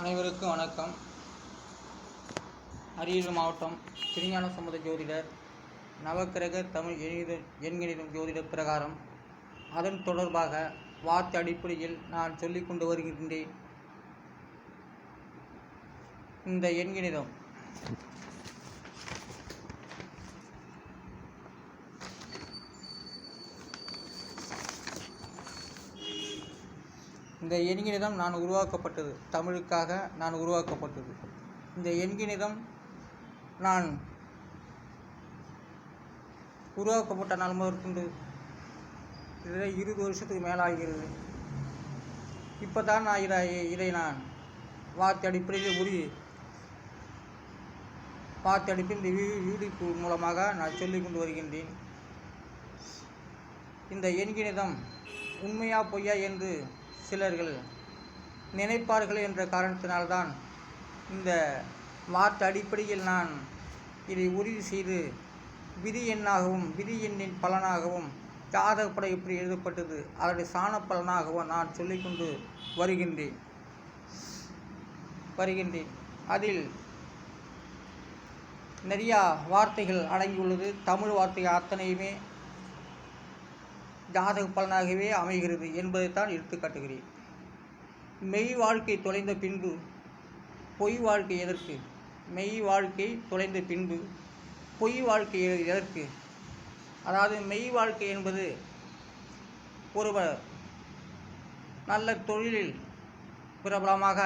அனைவருக்கும் வணக்கம். அரியலூர் மாவட்டம் திருஞான சமுத ஜோதிடர் நவக்கிரக தமிழ் எண்ணித எண்கணிதம் ஜோதிட பிரகாரம். அதன் தொடர்பாக வார்த்தை அடிப்படையில் நான் சொல்லிக் கொண்டு வருகின்றேன். இந்த எண்கணிதம் இந்த எண்கிணிதம் நான் உருவாக்கப்பட்டது. தமிழுக்காக நான் உருவாக்கப்பட்டது. இந்த எண்கிணிதம் நான் உருவாக்கப்பட்ட நாள் முதற்கொண்டு இதை இருபது வருஷத்துக்கு மேலாகிறது. இப்போ தான் நான் இதை இதை நான் வார்த்தை அடிப்படையில் உரி வார்த்தை அடிப்பில் இந்த வீ- வீடியோ மூலமாக நான் சொல்லிக் கொண்டு வருகின்றேன். இந்த எண்கிணிதம் உண்மையா பொய்யா என்று சிலர்கள் நினைப்பார்கள் என்ற காரணத்தினால்தான் இந்த வார்த்தை அடிப்படையில் நான் இதை உறுதி செய்து விதி எண்ணாகவும் விதி எண்ணின் பலனாகவும் ஜாதகப்படம் எப்படி எழுதப்பட்டது அதனுடைய சாண பலனாகவும் நான் சொல்லிக்கொண்டு வருகின்றேன். வருகின்றேன். அதில் நிறையா வார்த்தைகள் அடங்கியுள்ளது. தமிழ் வார்த்தைகள் அத்தனையுமே ஜாதக பலனாகவே அமைகிறது என்பதைத்தான் எடுத்துக்காட்டுகிறேன் மெய் வாழ்க்கை தொலைந்த பின்பு பொய் வாழ்க்கை எதற்கு? மெய் வாழ்க்கை தொலைந்த பின்பு பொய் வாழ்க்கை எதற்கு? அதாவது மெய் வாழ்க்கை என்பது ஒருவர் நல்ல தொழிலில் பிரபலமாக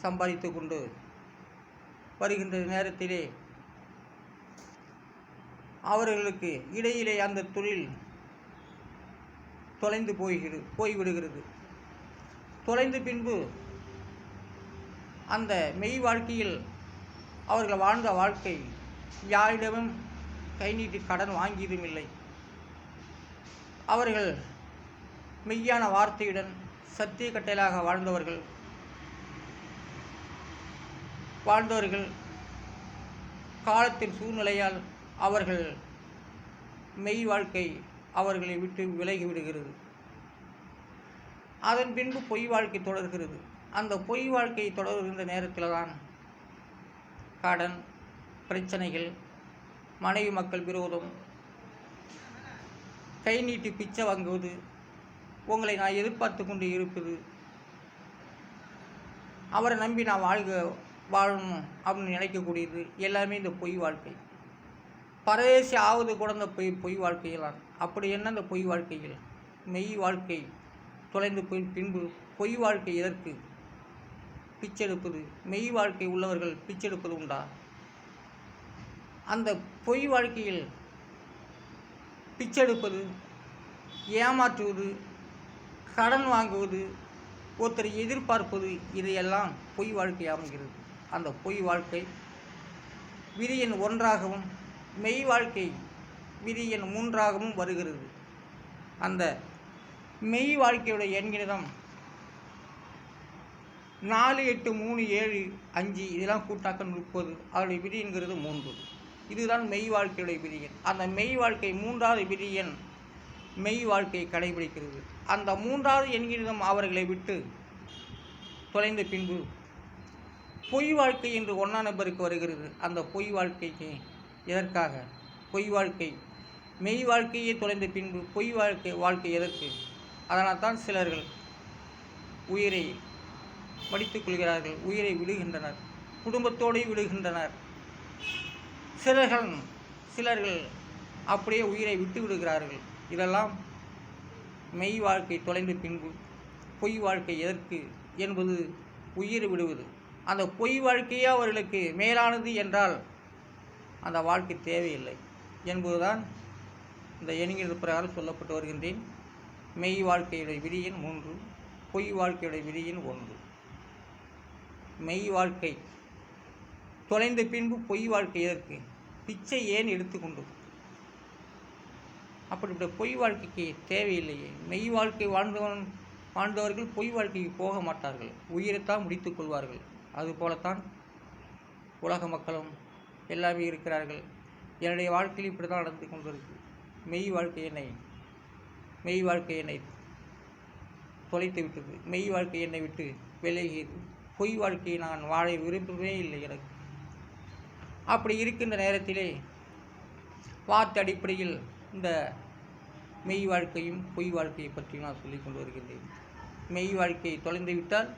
சம்பாதித்து கொண்டு வருகின்ற நேரத்திலே அவர்களுக்கு இடையிலே அந்த தொழில் தொலைந்து போய்கிறது போய்விடுகிறது. தொலைந்து பின்பு அந்த மெய் வாழ்க்கையில் அவர்கள் வாழ்ந்த வாழ்க்கை யாரிடமும் கை நீட்டி கடன் வாங்கியதும் இல்லை. அவர்கள் மெய்யான வார்த்தையுடன் சத்திய கட்டையலாக வாழ்ந்தவர்கள் வாழ்ந்தவர்கள் காலத்தின் சூழ்நிலையால் அவர்கள் மெய் வாழ்க்கை அவர்களை விட்டு விலகி விடுகிறது. அதன் பின்பு பொய் வாழ்க்கை தொடர்கிறது. அந்த பொய் வாழ்க்கை தொடர்கின்ற நேரத்தில் தான் கடன் பிரச்சனைகள் மனைவி மக்கள் விரோதம் கை நீட்டி பிச்சை வாங்குவது உங்களை நான் எதிர்பார்த்து கொண்டு இருப்பது அவரை நம்பி நான் வாழ்க வாழணும் அப்படின்னு நினைக்கக்கூடியது எல்லாமே இந்த பொய் வாழ்க்கை. பரதேசி ஆவது கூட இந்த பொய் பொய் வாழ்க்கையிலான் அப்படி என்ன அந்த பொய் வாழ்க்கையில்? மெய் வாழ்க்கை தொலைந்து போய் பின்பு பொய் வாழ்க்கை எதற்கு? பிச்செடுப்பது. மெய் வாழ்க்கை உள்ளவர்கள் பிச்செடுப்பது உண்டா? அந்த பொய் வாழ்க்கையில் பிச்செடுப்பது ஏமாற்றுவது கடன் வாங்குவது ஒருத்தரை எதிர்பார்ப்பது இதையெல்லாம் பொய் வாழ்க்கை அமைகிறது அந்த பொய் வாழ்க்கை விதியின் ஒன்றாகவும் மெய் வாழ்க்கை விதியின் மூன்றாகவும் வருகிறது. அந்த மெய் வாழ்க்கையுடைய எண்கிணிதம் நாலு எட்டு மூணு ஏழு அஞ்சு இதெல்லாம் கூட்டாக்க முப்பது அவருடைய விதிங்கிறது மூன்று. இதுதான் மெய் வாழ்க்கையுடைய விதியன் அந்த மெய் வாழ்க்கை மூன்றாவது விதியன் மெய் வாழ்க்கையை கடைபிடிக்கிறது. அந்த மூன்றாவது எண்கிணிதம் அவர்களை விட்டு தொலைந்த பின்பு பொய் வாழ்க்கை என்று ஒன்றா நபருக்கு வருகிறது. அந்த பொய் வாழ்க்கைக்கு எதற்காக? பொய் வாழ்க்கை மெய் வாழ்க்கையே தொலைந்த பின்பு பொய் வாழ்க்கை வாழ்க்கை எதற்கு? அதனால் தான் சிலர்கள் உயிரை மடித்துக் கொள்கிறார்கள். உயிரை விடுகின்றனர் குடும்பத்தோடு விடுகின்றனர் சிலர்கள் சிலர்கள் அப்படியே உயிரை விட்டு விடுகிறார்கள். இதெல்லாம் மெய் வாழ்க்கை தொலைந்த பின்பு பொய் வாழ்க்கை எதற்கு என்பது உயிர் விடுவது. அந்த பொய் வாழ்க்கையே அவர்களுக்கு மேலானது என்றால் அந்த வாழ்க்கை தேவையில்லை என்பதுதான் இந்த எண்கிற பிரகாரம் சொல்லப்பட்டு வருகின்றேன். மெய் வாழ்க்கையுடைய விதியின் மூன்று பொய் வாழ்க்கையுடைய விதியின் ஒன்று. மெய் வாழ்க்கை. தொலைந்த பின்பு பொய் வாழ்க்கை எதற்கு? பிச்சை ஏன் எடுத்துக்கொண்டு அப்படிப்பட்ட பொய் வாழ்க்கைக்கு தேவையில்லையே. மெய் வாழ்க்கை வாழ்ந்தவன் வாழ்ந்தவர்கள் பொய் வாழ்க்கைக்கு போக மாட்டார்கள். உயிரைத்தான் முடித்துக் கொள்வார்கள். அதுபோலத்தான் உலக மக்களும் எல்லாமே இருக்கிறார்கள். என்னுடைய வாழ்க்கையில் இப்படி தான் நடந்து கொண்டிருக்கு மெய் வாழ்க்கை என்னை? மெய் வாழ்க்கை என்னை தொலைத்து விட்டது. மெய் வாழ்க்கை என்னை விட்டு விலகியது பொய் வாழ்க்கையை நான் வாழ விரும்பவே இல்லை எனக்கு. அப்படி இருக்கின்ற நேரத்திலே வாத்து அடிப்படையில் இந்த மெய் வாழ்க்கையும் பொய் வாழ்க்கையை பற்றி நான் சொல்லிக் கொண்டு வருகின்றேன். மெய் வாழ்க்கையை தொலைந்து விட்டால்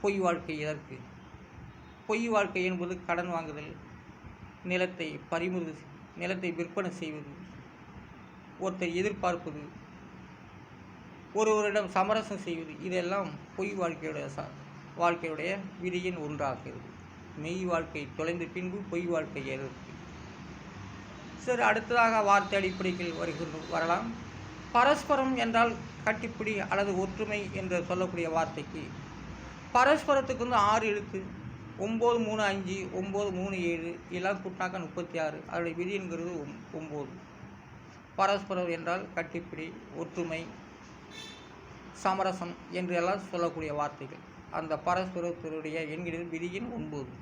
பொய் வாழ்க்கை எதற்கு? பொய் வாழ்க்கை என்பது கடன் வாங்குதல் நிலத்தை பறிமுதல் நிலத்தை விற்பனை செய்வது ஒருத்தர் எதிர்பார்ப்பது ஒருவரிடம் சமரசம் செய்வது இதெல்லாம் பொய் வாழ்க்கையுடைய ச வாழ்க்கையுடைய விதியின் ஒன்றாகிறது. மெய் வாழ்க்கை தொலைந்த பின்பு பொய் வாழ்க்கை எதற்கு சரி அடுத்ததாக வார்த்தை அடிப்படையில் வருகின்ற வரலாம். பரஸ்பரம் என்றால் கட்டிப்பிடி அல்லது ஒற்றுமை என்று சொல்லக்கூடிய வார்த்தைக்கு பரஸ்பரத்துக்கு வந்து ஆறு எழுத்து ஒம்பது மூணு அஞ்சு ஒம்பது மூணு ஏழு எல்லாம் கூட்டினாக்கா முப்பத்தி ஆறு அதோடைய விதிங்கிறது ஒம் ஒம்பது. பரஸ்பரம் என்றால் கட்டிப்பிடி ஒற்றுமை சமரசம் என்று எல்லாம் சொல்லக்கூடிய வார்த்தைகள். அந்த பரஸ்பரத்தினுடைய என்கிறது விதியின் ஒன்பது.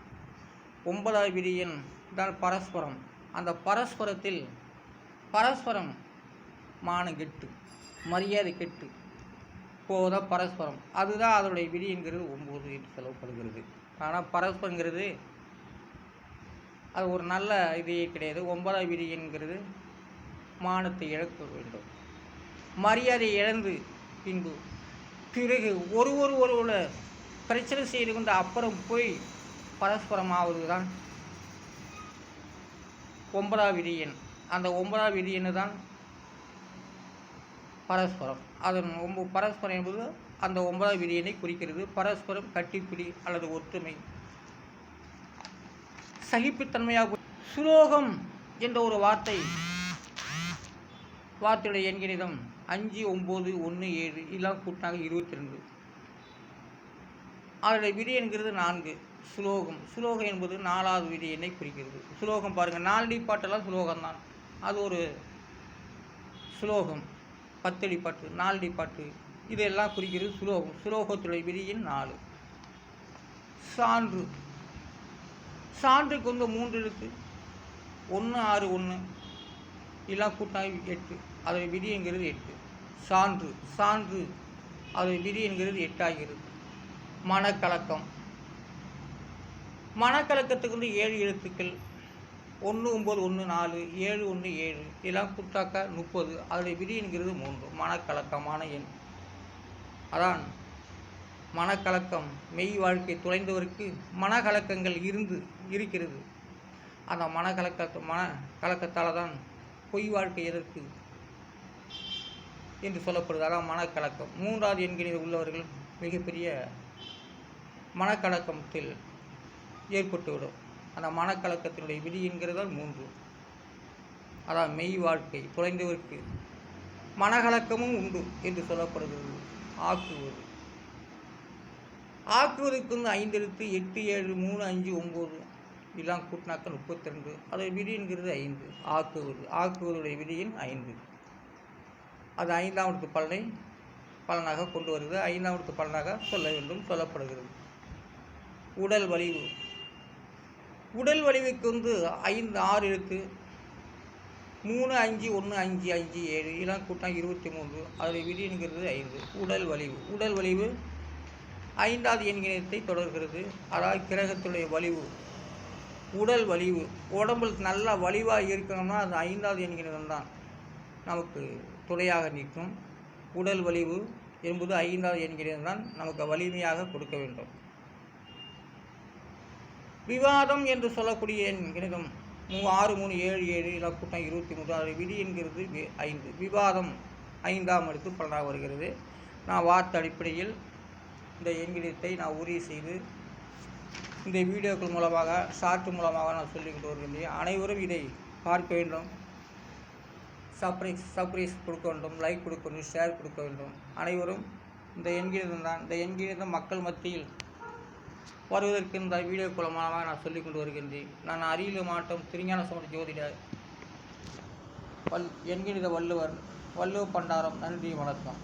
ஒன்பதாவது விதியின் தான் பரஸ்பரம். அந்த பரஸ்பரத்தில் பரஸ்பரம் மானம் கெட்டு மரியாதை கெட்டு போத பரஸ்பரம். அதுதான் அதனுடைய விதி என்கிறது ஒம்பது என்று சொல்லப்படுகிறது. ஆனால் பரஸ்பரங்கிறது அது ஒரு நல்ல இதே கிடையாது. ஒன்பதாம் விதி என்கிறது மானத்தை இழக்க வேண்டும். மரியாதை இழந்து பின்பு பிறகு ஒரு ஒரு ஒரு பிரச்சனை செய்து கொண்டு அப்புறம் போய் பரஸ்பரமாவது தான் ஒன்பதாம் விதியன் அந்த ஒன்பதாம் விதியன்னு தான் பரஸ்பரம். அதன் ஒம்ப பரஸ்பரம் என்பது அந்த ஒன்பதாம் விதியனை குறிக்கிறது. பரஸ்பரம் கட்டிப்பிடி அல்லது ஒற்றுமை. சகிப்புத்தன்மையாக சுலோகம் என்ற ஒரு வார்த்தை வார்த்தையுடைய எண்கணிதம் அஞ்சு ஒம்பது ஒன்று ஏழு இதெல்லாம் கூட்டினாங்க இருபத்தி ரெண்டு அதோடைய விதி என்கிறது நான்கு. சுலோகம். சுலோகம் என்பது நாலாவது விதி எண்ணை குறிக்கிறது. சுலோகம் பாருங்கள். நாலடி பாட்டெல்லாம் சுலோகம் தான். அது ஒரு சுலோகம். பத்தடி பாட்டு நாலடி பாட்டு. இதெல்லாம் குறிக்கிறது சுலோகம். சுலோகத்துடைய விதியின் நாலு. சான்று. சான்றுக்கு வந்து மூன்று இருக்குது ஒன்று ஆறு ஒன்று எல்லாம் கூட்டாய் எட்டு. அதோட விதி என்கிறது எட்டு. சான்று. சான்று. அதோட விதி என்கிறது எட்டாகிறது. மனக்கலக்கம். மனக்கலக்கத்துக்கு வந்து ஏழு எழுத்துக்கள். ஒன்று ஒம்பது ஒன்று நாலு ஏழு ஒன்று ஏழு. இதெல்லாம் கூட்டாக்கா முப்பது. அதோடைய விதி என்கிறது மூன்று. மனக்கலக்கமான எண். அதான் மனக்கலக்கம். மெய் வாழ்க்கை தொலைந்தவருக்கு மனக்கலக்கங்கள் இருந்து இருக்கிறது. அந்த மனக்கலக்க மன கலக்கத்தால் தான் பொய் வாழ்க்கை எதற்கு? என்று சொல்லப்படுது. அதாவது மனக்கலக்கம். மூன்றாவது எண்களில் உள்ளவர்கள் மிகப்பெரிய மனக்கலக்கத்தில் ஏற்பட்டுவிடும். அந்த மனக்கலக்கத்தினுடைய விதி என்கிறதால் மூன்று. அதான் மெய் வாழ்க்கை. தொலைந்தவருக்கு மனக்கலக்கமும் உண்டு என்று சொல்லப்படுகிறது. ஆக்குவது. ஆக்குவதற்கு வந்து ஐந்து எழுத்து எட்டு ஏழு மூணு அஞ்சு ஒம்பது இதெல்லாம் கூட்டினாக்க முப்பத்தி ரெண்டு அதோட விதி என்கிறது ஐந்து. ஆக்குவது ஆக்குவதுடைய விதியின் ஐந்து. அது ஐந்தாவது பலனை பலனாக கொண்டு வருகிறது. ஐந்தாவது பலனாக சொல்ல வேண்டும் சொல்லப்படுகிறது. உடல் வலிவு. உடல் வலிவுக்கு வந்து ஐந்து ஆறு எழுத்து மூணு அஞ்சு ஒன்று அஞ்சு அஞ்சு ஏழு இதெல்லாம் கூட்டம் இருபத்தி மூன்று அதில் விதிங்கிறது ஐந்து. உடல் வலிவு. உடல் வலிவு ஐந்தாவது எண்கிணத்தை தொடர்கிறது. அதாவது கிரகத்துடைய வலிவு. உடல் வலிவு. உடம்புல நல்லா வலிவாக இருக்கணும்னா அது ஐந்தாவது எண்கிணம் தான் நமக்கு துணையாக நிற்கும். உடல் வலிவு என்பது ஐந்தாவது எண்கிணம் தான் நமக்கு வலிமையாக கொடுக்க வேண்டும். விவாதம் என்று சொல்லக்கூடிய எண் மூ ஆறு மூணு ஏழு ஏழு இலக்கூட்டம் இருபத்தி மூன்று. அது விதி என்கிறது ஐந்து. விவாதம் ஐந்தாம் அடுத்து பன்னெண்டாக வருகிறது. நான் வார்த்தை அடிப்படையில் இந்த எண்கிணத்தை நான் உறுதி செய்து இந்த வீடியோக்கள் மூலமாக ஷார்ட் மூலமாக நான் சொல்லிக்கிட்டு வருகின்றேன் அனைவரும் இதை பார்க்க வேண்டும். சப்ரைஸ் சப்ரைஸ் கொடுக்க வேண்டும். லைக் கொடுக்க வேண்டும். ஷேர் கொடுக்க வேண்டும். அனைவரும் இந்த எண்கிணிதம் தான் இந்த எண்கிணிதம் மக்கள் மத்தியில் வருவதற்கு இந்த வீடியோ மூலமாக நான் சொல்லிக் கொண்டு வருகின்றேன். நான் அரியலூர் மாவட்டம் திருஞான சமுத ஜோதிடர் வல் எண்கிணித வள்ளுவர் வள்ளுவ பண்டாரம் நன்றி வணக்கம்.